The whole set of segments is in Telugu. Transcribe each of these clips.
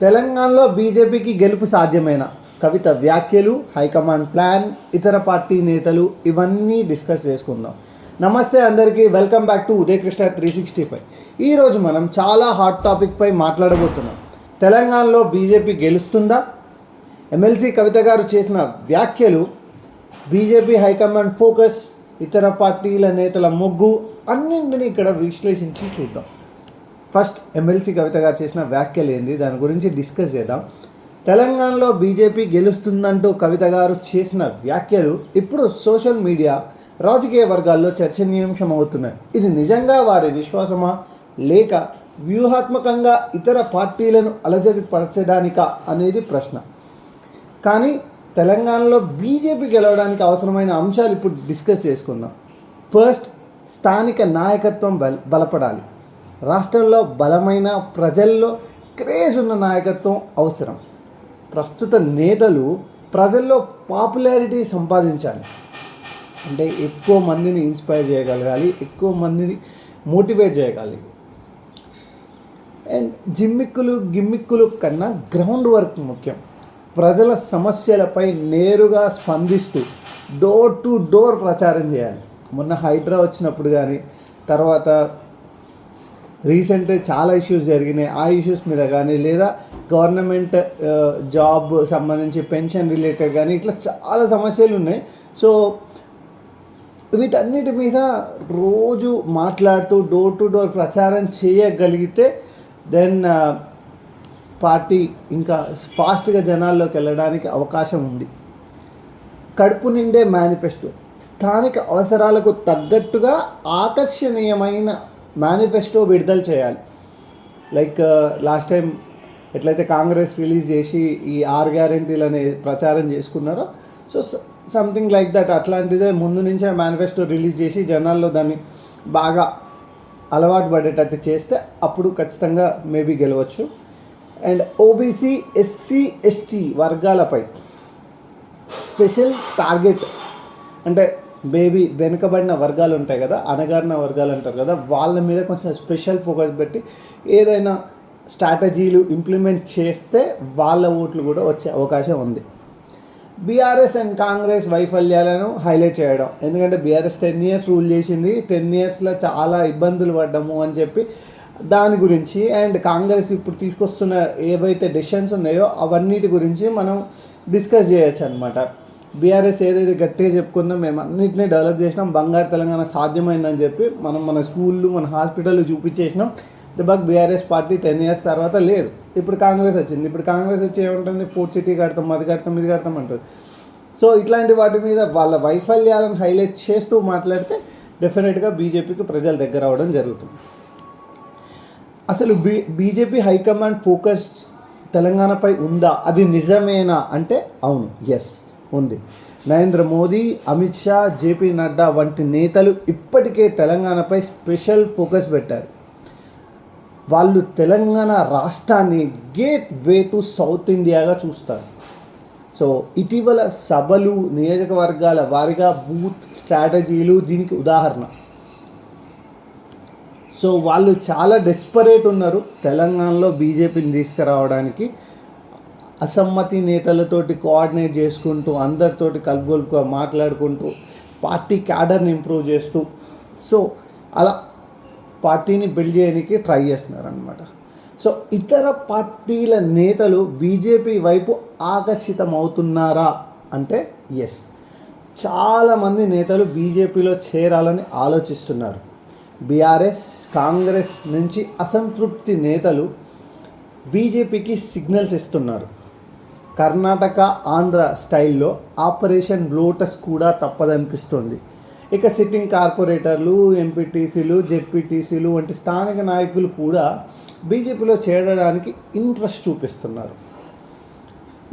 తెలంగాణలో బీజేపీకి గెలుపు సాధ్యమైన కవిత వ్యాఖ్యలు హైకమాండ్ ప్లాన్ ఇతర పార్టీ నేతలు ఇవన్నీ డిస్కస్ చేసుకుందాం. నమస్తే అందరికీ welcome back to Uday Krishna three sixty five ఈరోజు మనం చాలా హాట్ టాపిక్పై మాట్లాడబోతున్నాం. తెలంగాణలో బీజేపీ గెలుస్తుందా? ఎమ్మెల్సీ కవిత గారు చేసిన వ్యాఖ్యలు బీజేపీ హైకమాండ్ ఫోకస్ ఇతర పార్టీల నేతల మొగ్గు అన్నింటినీ ఇక్కడ విశ్లేషించి చూద్దాం. ఫస్ట్ ఎమ్మెల్సీ కవిత గారు చేసిన వ్యాఖ్యలు ఏంది? దాని గురించి డిస్కస్ చేద్దాం. తెలంగాణలో బీజేపీ గెలుస్తుందంటూ కవిత గారు చేసిన వ్యాఖ్యలు ఇప్పుడు సోషల్ మీడియా రాజకీయ వర్గాల్లో చర్చనీయాంశం అవుతున్నాయి. ఇది నిజంగా వారి విశ్వాసమా? లేక వ్యూహాత్మకంగా ఇతర పార్టీలను అలజడిపరచడానిక అనేది ప్రశ్న. కానీ తెలంగాణలో బీజేపీ గెలవడానికి అవసరమైన అంశాలు ఇప్పుడు డిస్కస్ చేసుకుందాం. ఫస్ట్ స్థానిక నాయకత్వం బల బలపడాలి. రాష్ట్రంలో బలమైన ప్రజల్లో క్రేజ్ ఉన్న నాయకత్వం అవసరం. ప్రస్తుత నేతలు ప్రజల్లో పాపులారిటీ సంపాదించాలి. అంటే ఎక్కువ మందిని ఇన్స్పైర్ చేయగలగాలి ఎక్కువ మందిని మోటివేట్ చేయగలగాలి. అండ్ జిమ్మిక్కులు గిమ్మిక్కులు కన్నా గ్రౌండ్ వర్క్ ముఖ్యం. ప్రజల సమస్యలపై నేరుగా స్పందిస్తూ డోర్ టు డోర్ ప్రచారం చేయాలి. మొన్న హైడ్రా వచ్చినప్పుడు కానీ తర్వాత రీసెంట్ చాలా ఇష్యూస్ జరిగినాయి. ఆ ఇష్యూస్ మీద కానీ లేదా గవర్నమెంట్ జాబ్ సంబంధించి పెన్షన్ రిలేటెడ్ కానీ ఇట్లా చాలా సమస్యలు ఉన్నాయి. సో వీటన్నిటి మీద రోజు మాట్లాడుతూ డోర్ టు డోర్ ప్రచారం చేయగలిగితే దెన్ పార్టీ ఇంకా ఫాస్ట్గా జనాల్లోకి వెళ్ళడానికి అవకాశం ఉంది. కడుపు నిండే మేనిఫెస్టో. స్థానిక అవసరాలకు తగ్గట్టుగా ఆకర్షణీయమైన మేనిఫెస్టో విడుదల చేయాలి. లైక్ లాస్ట్ టైం ఎట్లయితే కాంగ్రెస్ రిలీజ్ చేసి ఈ ఆర్ గ్యారంటీలు అనే ప్రచారం చేసుకున్నారో సో సంథింగ్ లైక్ దట్ అట్లాంటిదే ముందు నుంచే మేనిఫెస్టో రిలీజ్ చేసి జనాల్లో దాన్ని బాగా అలవాటు పడేటట్టు చేస్తే అప్పుడు ఖచ్చితంగా మేబీ గెలవచ్చు. అండ్ ఓబీసీ ఎస్సీ ఎస్టీ వర్గాలపై స్పెషల్ టార్గెట్ అంటే బేబీ వెనుకబడిన వర్గాలు ఉంటాయి కదా అనగారిన వర్గాలు అంటారు కదా వాళ్ళ మీద కొంచెం స్పెషల్ ఫోకస్ పెట్టి ఏదైనా స్ట్రాటజీలు ఇంప్లిమెంట్ చేస్తే వాళ్ళ ఓట్లు కూడా వచ్చే అవకాశం ఉంది. బీఆర్ఎస్ అండ్ కాంగ్రెస్ వైఫల్యాలను హైలైట్ చేయడం ఎందుకంటే బీఆర్ఎస్ టెన్ ఇయర్స్ రూల్ చేసింది టెన్ ఇయర్స్లో చాలా ఇబ్బందులు పడ్డాము అని చెప్పి దాని గురించి అండ్ కాంగ్రెస్ ఇప్పుడు తీసుకొస్తున్న ఏవైతే డెసిషన్స్ ఉన్నాయో అవన్నిటి గురించి మనం డిస్కస్ చేయొచ్చు అనమాట బీఆర్ఎస్ ఏదైతే గట్టిగా చెప్పుకుందో మేము అన్నింటినీ డెవలప్ చేసినాం. బంగారు తెలంగాణ సాధ్యమైందని చెప్పి మనం మన స్కూళ్ళు మన హాస్పిటల్ చూపించేసినాం. దెబ్బకి బీఆర్ఎస్ పార్టీ టెన్ ఇయర్స్ తర్వాత లేదు. ఇప్పుడు కాంగ్రెస్ వచ్చింది. ఇప్పుడు కాంగ్రెస్ వచ్చి ఏముంటుంది? ఫోర్త్ సిటీ కడతాం అది కడతాం ఇది కడతాం అంటుంది సో ఇట్లాంటి వాటి మీద వాళ్ళ వైఫల్యాలను హైలైట్ చేస్తూ మాట్లాడితే డెఫినెట్గా బీజేపీకి ప్రజల దగ్గర అవడం జరుగుతుంది. అసలు బీ బీజేపీ హైకమాండ్ ఫోకస్ తెలంగాణపై ఉందా? అది నిజమేనా? అంటే అవును. ఎస్ ఉంది. నరేంద్ర మోదీ అమిత్ షా జేపీ నడ్డా వంటి నేతలు ఇప్పటికే తెలంగాణపై స్పెషల్ ఫోకస్ పెట్టారు. వాళ్ళు తెలంగాణ రాష్ట్రాన్ని గేట్ వే టు సౌత్ ఇండియాగా చూస్తారు. సో ఇటీవల సభలు నియోజకవర్గాల వారిగా బూత్ స్ట్రాటజీలు దీనికి ఉదాహరణ. సో వాళ్ళు చాలా డెస్పరేట్ ఉన్నారు తెలంగాణలో బీజేపీని తీసుకురావడానికి. అసమ్మతి నేతలతోటి కోఆర్డినేట్ చేసుకుంటూ అందరితోటి కలుపుకొలుపు మాట్లాడుకుంటూ పార్టీ క్యాడర్ని ఇంప్రూవ్ చేస్తూ సో అలా పార్టీని బిల్డ్ చేయడానికి ట్రై చేస్తున్నారనమాట సో ఇతర పార్టీల నేతలు బీజేపీ వైపు ఆకర్షితమవుతున్నారా అంటే ఎస్ చాలామంది నేతలు బీజేపీలో చేరాలని ఆలోచిస్తున్నారు. బీఆర్ఎస్ కాంగ్రెస్ నుంచి అసంతృప్తి నేతలు బీజేపీకి సిగ్నల్స్ ఇస్తున్నారు. కర్ణాటక ఆంధ్ర స్టైల్లో ఆపరేషన్ లోటస్ కూడా తప్పదనిపిస్తుంది. ఇక సిట్టింగ్ కార్పొరేటర్లు ఎంపీటీసీలు జెడ్పీటీసీలు వంటి స్థానిక నాయకులు కూడా బీజేపీలో చేరడానికి ఇంట్రెస్ట్ చూపిస్తున్నారు.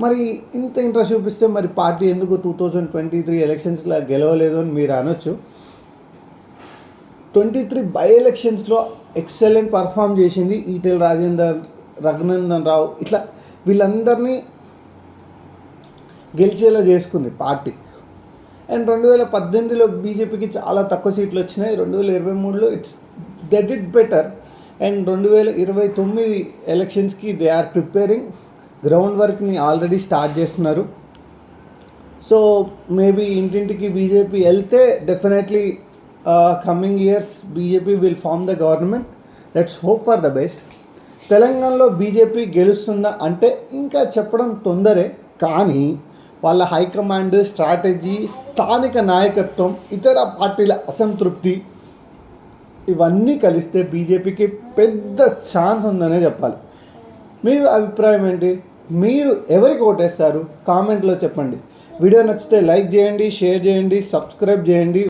మరి ఇంత ఇంట్రెస్ట్ చూపిస్తే మరి పార్టీ ఎందుకు టూ థౌజండ్ ట్వంటీ త్రీ ఎలక్షన్స్లో గెలవలేదు అని మీరు అనొచ్చు. ట్వంటీ త్రీ బై ఎలక్షన్స్లో ఎక్సలెంట్ పర్ఫామ్ చేసింది ఈటెల్ రాజేందర్ రఘునందన్ రావు. ఇట్లా వీళ్ళందరినీ గెలిచేలా చేసుకుంది పార్టీ. అండ్ రెండు వేల పద్దెనిమిదిలో బీజేపీకి చాలా తక్కువ సీట్లు వచ్చినాయి. రెండు వేల ఇరవై మూడులో it's that it better and రెండు వేల ఇరవై తొమ్మిది ఎలక్షన్స్కి దే ఆర్ ప్రిపేరింగ్ గ్రౌండ్ వర్క్ని ఆల్రెడీ స్టార్ట్ చేస్తున్నారు. సో మేబీ ఇంటింటికి బీజేపీ వెళ్తే definitely coming years BJP will form the government let's hope for the best తెలంగాణలో బీజేపీ గెలుస్తుందా అంటే ఇంకా చెప్పడం తొందరే. కానీ వాళ్ళ హైకమాండ్ స్ట్రాటజీ స్థానిక నాయకత్వం ఇతర పార్టీల అసంతృప్తి ఇవన్నీ కలిస్తే బీజేపీకి పెద్ద ఛాన్స్ ఉందనే చెప్పాలి. మీ అభిప్రాయం ఏంటి? మీరు ఎవరికి ఓటేస్తారు? కామెంట్లో చెప్పండి. వీడియో నచ్చితే లైక్ చేయండి షేర్ చేయండి సబ్స్క్రైబ్ చేయండి.